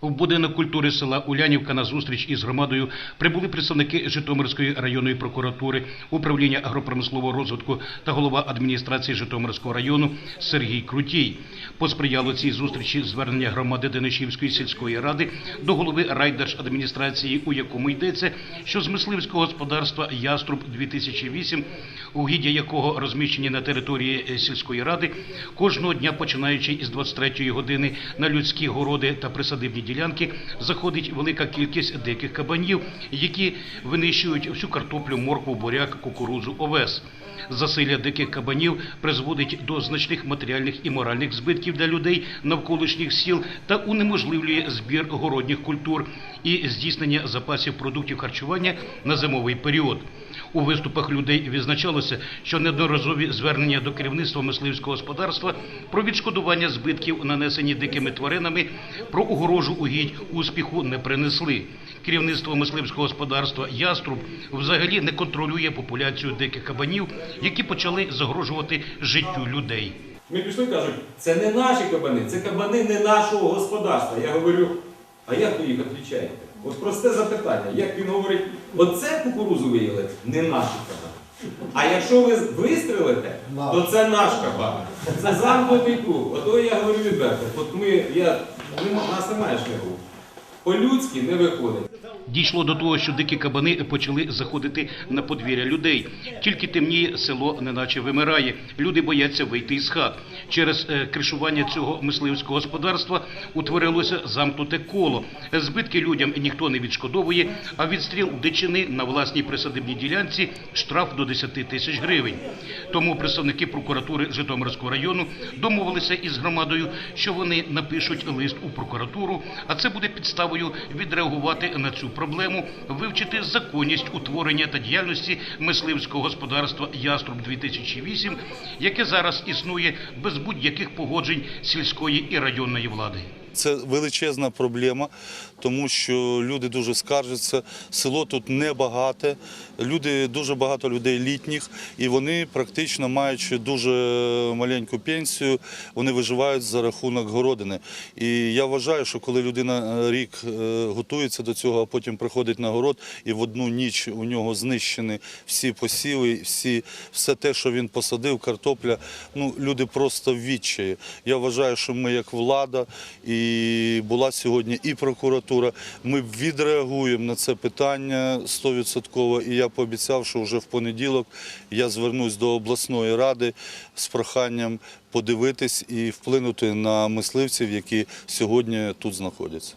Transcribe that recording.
В будинок культури села Улянівка на зустріч із громадою прибули представники Житомирської районної прокуратури, управління агропромислового розвитку та голова адміністрації Житомирського району Сергій Крутій. Посприяло цій зустрічі звернення громади Денишівської сільської ради до голови райдержадміністрації, у якому йдеться, що з мисливського господарства Яструб 2008, угіддя якого розміщені на території е, сільської ради, кожного дня, починаючи із 23-ї години, на людські городи та присадибні ділянки заходить велика кількість диких кабанів, які винищують всю картоплю, моркву, буряк, кукурудзу, овес. Засилля диких кабанів призводить до значних матеріальних і моральних збитків для людей навколишніх сіл та унеможливлює збір городніх культур і здійснення запасів продуктів харчування на зимовий період. У виступах людей відзначалося, що неодноразові звернення до керівництва мисливського господарства про відшкодування збитків, нанесені дикими тваринами, про огорожу угідь успіху не принесли. Керівництво мисливського господарства Яструб взагалі не контролює популяцію диких кабанів, які почали загрожувати життю людей. Ми пішли кажуть, це не наші кабани, це кабани не нашого господарства. Я говорю, а як ви їх відлічаєте? От просте запитання. Як він говорить, оце кукурузу виїли, не наші кабани. А якщо ви вистрелите, то це наш кабан. Це замкнутий круг. Ото я говорю відверто. От ми, я, нема- нас немає шляху. По-людськи не виходить. Дійшло до того, що дикі кабани почали заходити на подвір'я людей. Тільки темніє село неначе вимирає. Люди бояться вийти із хат. Через е, кришування цього мисливського господарства утворилося замкнуте коло. Збитки людям ніхто не відшкодовує, а відстріл дичини на власній присадибній ділянці штраф до 10 тисяч гривень. Тому представники прокуратури Житомирського району домовилися із громадою, що вони напишуть лист у прокуратуру, а це буде підставою відреагувати на цю проблему, вивчити законність утворення та діяльності мисливського господарства Яструб 2008, яке зараз існує без будь-яких погоджень сільської і районної влади. Це величезна проблема, тому що люди дуже скаржаться. Село тут небагате, люди дуже багато людей літніх, і вони практично маючи дуже маленьку пенсію, вони виживають за рахунок городини. І я вважаю, що коли людина е, рік е, готується до цього, а потім приходить на город, і в одну ніч у нього знищені всі посіви, всі, все те, що він посадив, картопля. Ну люди просто в відчаї. Я вважаю, що ми як влада була сьогодні і прокуратура. Ми відреагуємо на це питання 100%. І я пообіцяв, що вже в понеділок я звернусь до обласної ради з проханням подивитись і вплинути на мисливців, які сьогодні тут знаходяться.